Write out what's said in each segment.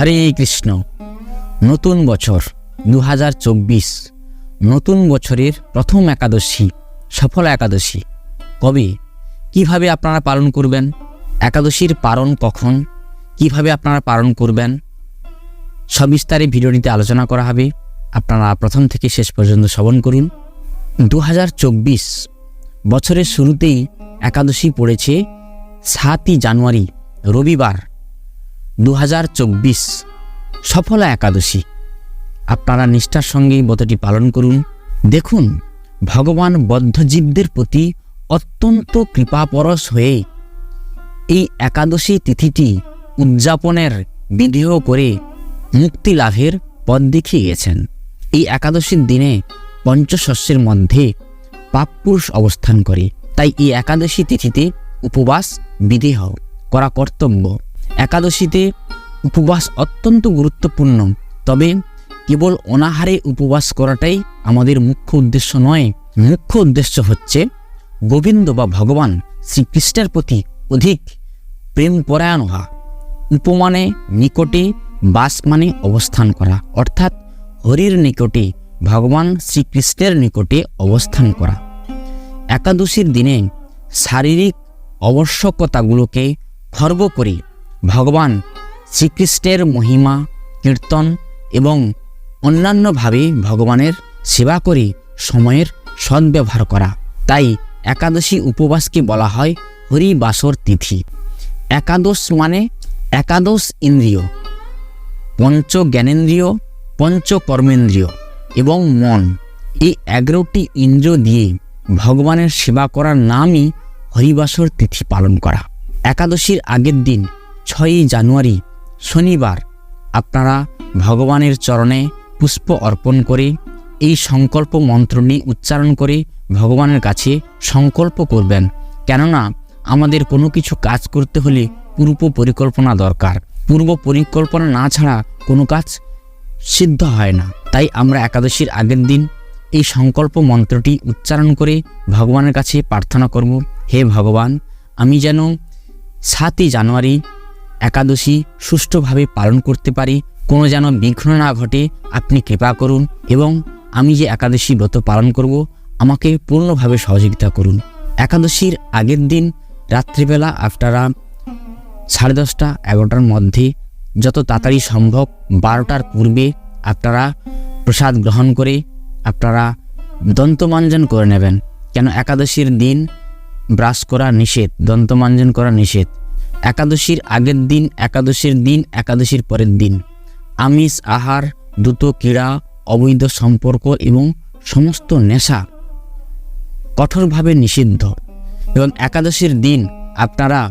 হরে কৃষ্ণ। নতুন বছর দু হাজার চব্বিশ। নতুন বছরের প্রথম একাদশী, সফল একাদশী। কবে? কীভাবে আপনারা পালন করবেন? একাদশীর পালন কখন? কীভাবে আপনারা পালন করবেন? সবিস্তারে ভিডিওটিতে আলোচনা করা হবে। আপনারা প্রথম থেকে শেষ পর্যন্ত শ্রবণ করুন। দু হাজার চব্বিশ বছরের শুরুতেই একাদশী পড়েছে সাতই জানুয়ারি, রবিবার। দু হাজার চব্বিশ সফলা একাদশী। আপনারা নিষ্ঠার সঙ্গেই ব্রতটি পালন করুন। দেখুন, ভগবান বদ্ধজীবদের প্রতি অত্যন্ত কৃপাপরশ হয়ে এই একাদশী তিথিটি উদযাপনের বিধেয় করে মুক্তি লাভের পথ দেখিয়ে গেছেন। এই একাদশীর দিনে পঞ্চশস্যের মধ্যে পাপপুরুষ অবস্থান করে। তাই এই একাদশী তিথিতে উপবাস বিদেহ করা কর্তব্য। একাদশীতে উপবাস অত্যন্ত গুরুত্বপূর্ণ। তবে কেবল অনাহারে উপবাস করাটাই আমাদের মুখ্য উদ্দেশ্য নয়। মুখ্য উদ্দেশ্য হচ্ছে গোবিন্দ বা ভগবান শ্রীকৃষ্ণের প্রতি অধিক প্রেম পরায়ণ হওয়া, উপমানে নিকটে বাস মানে অবস্থান করা, অর্থাৎ হরির নিকটে, ভগবান শ্রীকৃষ্ণের নিকটে অবস্থান করা। একাদশীর দিনে শারীরিক আবশ্যকতাগুলোকে খর্ব করে ভগবান শ্রীকৃষ্ণের মহিমা, কীর্তন এবং অন্যান্যভাবে ভগবানের সেবা করে সময়ের সদ্ব্যবহার করা। তাই একাদশী উপবাসকে বলা হয় হরিবাসর তিথি। একাদশ মানে একাদশ ইন্দ্রিয় পঞ্চ জ্ঞানেন্দ্রিয় পঞ্চ কর্মেন্দ্রিয় এবং মন। এই এগারোটি ইন্দ্রিয় দিয়ে ভগবানের সেবা করার নামই হরিবাসর তিথি পালন করা। একাদশীর আগের দিন ছয়ই জানুয়ারি শনিবার। আপনারা ভগবানের চরণে পুষ্প অর্পণ করে এই সংকল্প মন্ত্রটি উচ্চারণ করে ভগবানের কাছে সংকল্প করবেন। কেননা আমাদের কোনো কিছু কাজ করতে হলে পূর্ব পরিকল্পনা দরকার। পূর্ব পরিকল্পনা না ছাড়া কোনো কাজ সিদ্ধ হয় না। তাই আমরা একাদশীর আগের দিন এই সংকল্প মন্ত্রটি উচ্চারণ করে ভগবানের কাছে প্রার্থনা করব, হে ভগবান, আমি যেন সাতই জানুয়ারি একাদশী সুষ্ঠুভাবে পালন করতে পারি, কোনো যেন বিঘ্ন না ঘটে, আপনি কৃপা করুন এবং আমি যে একাদশী ব্রত পালন করব, আমাকে পূর্ণভাবে সহযোগিতা করুন। একাদশীর আগের দিন রাত্রিবেলা আপনারা সাড়ে দশটা, এগারোটার মধ্যে যত তাড়াতাড়ি সম্ভব বারোটার পূর্বে আপনারা প্রসাদ গ্রহণ করে আপনারা দন্তমাঞ্জন করে নেবেন। কেন একাদশীর দিন ব্রাশ করা নিষেধ, দন্তমাঞ্জন করা নিষেধ। একাদশীর আগের দিন, একাদশীর দিন, একাদশীর পরের দিন। আমিষ, আহার, দ্রুত ক্রীড়া, অবৈধ সম্পর্ক এবং সমস্ত নেশা কঠোরভাবে নিষিদ্ধ। এবং একাদশীর দিন আপনারা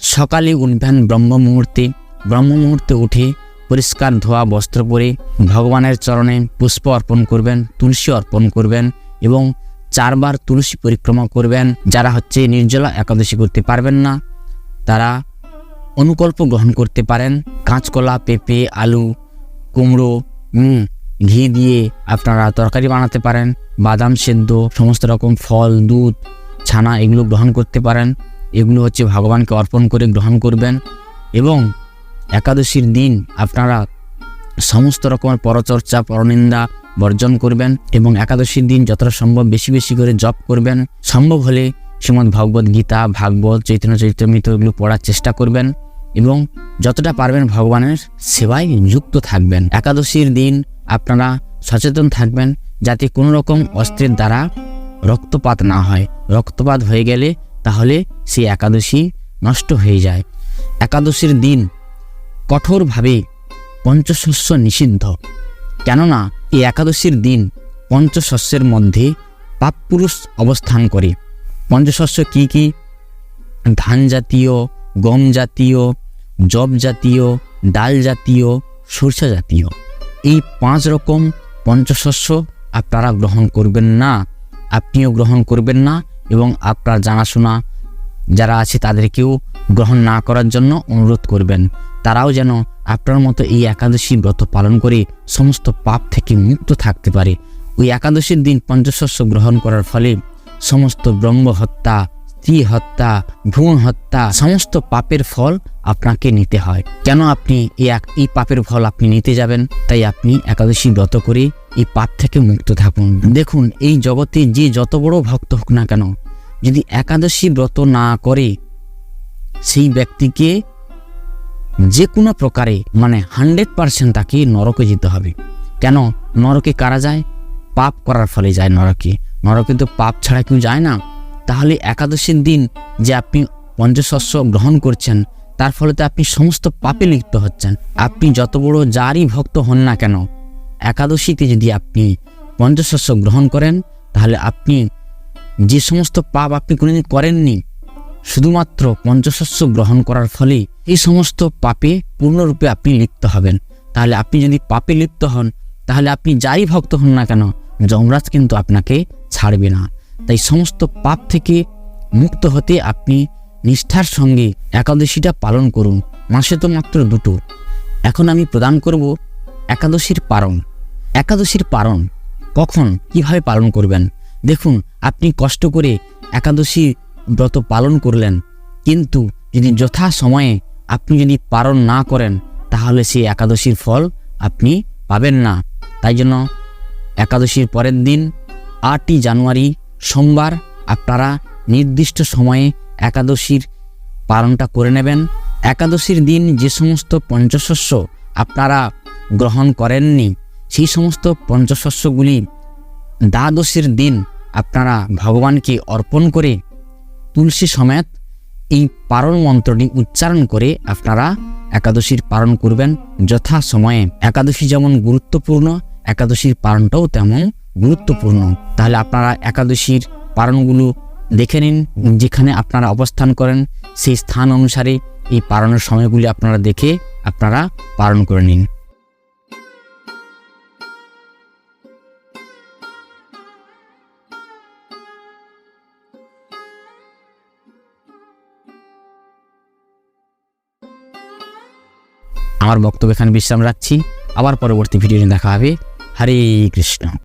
সকালে উঠবেন ব্রহ্ম মুহূর্তে। ব্রহ্ম মুহূর্তে উঠে পরিষ্কার ধোয়া, বস্ত্র পরে ভগবানের চরণে পুষ্প অর্পণ করবেন, তুলসী অর্পণ করবেন এবং চারবার তুলসী পরিক্রমা করবেন। যারা হচ্ছে নির্জলা একাদশী করতে পারবেন না তারা অনুকল্প গ্রহণ করতে পারেন। কাঁচকলা, পেঁপে, আলু, কুমড়ো ঘি দিয়ে আপনারা তরকারি বানাতে পারেন। বাদাম সেদ্ধ, সমস্ত রকম ফল, দুধ, ছানা এগুলো গ্রহণ করতে পারেন। এগুলো হচ্ছে ভগবানকে অর্পণ করে গ্রহণ করবেন। এবং একাদশীর দিন আপনারা সমস্ত রকমের পরচর্চা, পরনিন্দা বর্জন করবেন এবং একাদশীর দিন যতটা সম্ভব বেশি বেশি করে জপ করবেন। সম্ভব হলে শ্রীমদ্ ভগবদ গীতা, ভাগবত, চৈতন্য চৈতন্যমিত এগুলো পড়ার চেষ্টা করবেন এবং যতটা পারবেন ভগবানের সেবায় যুক্ত থাকবেন। একাদশীর দিন আপনারা সচেতন থাকবেন যাতে কোনো রকম অস্ত্রের দ্বারা রক্তপাত না হয়। রক্তপাত হয়ে গেলে তাহলে সেই একাদশী নষ্ট হয়ে যায়। একাদশীর দিন কঠোরভাবে পঞ্চশস্য নিষিদ্ধ। কেননা এই একাদশীর দিন পঞ্চশস্যের মধ্যে পাপপুরুষ অবস্থান করে। পঞ্চশস্য কি কি? ধান জাতীয় গম জাতীয় জব জাতীয় ডাল জাতীয় সরষা জাতীয় এই পাঁচ রকম পঞ্চশস্য আপনারা গ্রহণ করবেন না। আপনিও গ্রহণ করবেন না এবং আপনার জানাশোনা যারা আছে তাদেরকেও গ্রহণ না করার জন্য অনুরোধ করবেন। তারাও যেন আপনার মতো এই একাদশী ব্রত পালন করে সমস্ত পাপ থেকে মুক্ত থাকতে পারে। ওই একাদশীর দিন পঞ্চশস্য গ্রহণ করার ফলে সমস্ত ব্রহ্ম হত্যা, স্ত্রী হত্যা, ভ্রূণ হত্যা, সমস্ত পাপের ফল আপনাকে নিতে হয়। কেন আপনি এই এই পাপের ফল আপনি নিতে যাবেন? তাই আপনি একাদশী ব্রত করে এই পাপ থেকে মুক্ত থাকুন। দেখুন, এই জগতে যে যত বড় ভক্ত হোক না কেন, যদি একাদশী ব্রত না করে, সেই ব্যক্তিকে যে কোনো প্রকারে মানে হান্ড্রেড পার্সেন্ট তাকে নরকে যেতে হবে। কেন? নরকে কারা যায়? পাপ করার ফলে যায় নরকে। নরকে তো পাপ ছাড়া কেউ যায় না, তাহলে একাদশীর দিন যে আপনি পঞ্চশস্য গ্রহণ করছেন, তার ফলে তো আপনি সমস্ত পাপে লিপ্ত হচ্ছেন। আপনি যত বড় যারই ভক্ত হন না কেন, একাদশীতে যদি আপনি পঞ্চশস্য গ্রহণ করেন, তাহলে আপনি যে সমস্ত পাপ আপনি কোনোদিন করেননি, শুধুমাত্র পঞ্চশস্য গ্রহণ করার ফলে এই সমস্ত পাপে পূর্ণরূপে আপনি লিপ্ত হবেন। তাহলে আপনি যদি পাপে লিপ্ত হন, তাহলে আপনি যাই ভক্ত হন না কেন, যমরাজ কিন্তু আপনাকে ছাড়বে না। তাই সমস্ত পাপ থেকে মুক্ত হতে আপনি নিষ্ঠার সঙ্গে একাদশীটা পালন করুন। মাসে তো মাত্র দুটো। এখন আমি প্রদান করব একাদশীর পারণ। একাদশীর পারণ কখন কীভাবে পালন করবেন? দেখুন, আপনি কষ্ট করে একাদশী ব্রত পালন করলেন। কিন্তু যদি যথা সময়ে আপনি যদি পালন না করেন, তাহলে সেই একাদশীর ফল আপনি পাবেন না। তাই জন্য একাদশীর পরের দিন আটই জানুয়ারি সোমবার আপনারা নির্দিষ্ট সময়ে একাদশীর পালনটা করে নেবেন। একাদশীর দিন যে সমস্ত পঞ্চশস্য আপনারা গ্রহণ করেননি, সেই সমস্ত পঞ্চশস্যগুলি দ্বাদশীর দিন আপনারা ভগবানকে অর্পণ করে তুলসী সমেত এই পারণ মন্ত্রটি উচ্চারণ করে আপনারা একাদশীর পালন করবেন। যথা সময়ে একাদশী যেমন গুরুত্বপূর্ণ, একাদশীর পালনটাও তেমন গুরুত্বপূর্ণ। তাহলে আপনারা একাদশীর পালনগুলো দেখে নিন, যেখানে আপনারা অবস্থান করেন, সেই স্থান অনুসারে এই পালনের সময়গুলি আপনারা দেখে আপনারা পালন করে নিন। আমার বক্তব্য এখানে বিশ্রাম রাখছি। আবার পরবর্তী ভিডিও দেখা হবে। হরে কৃষ্ণ।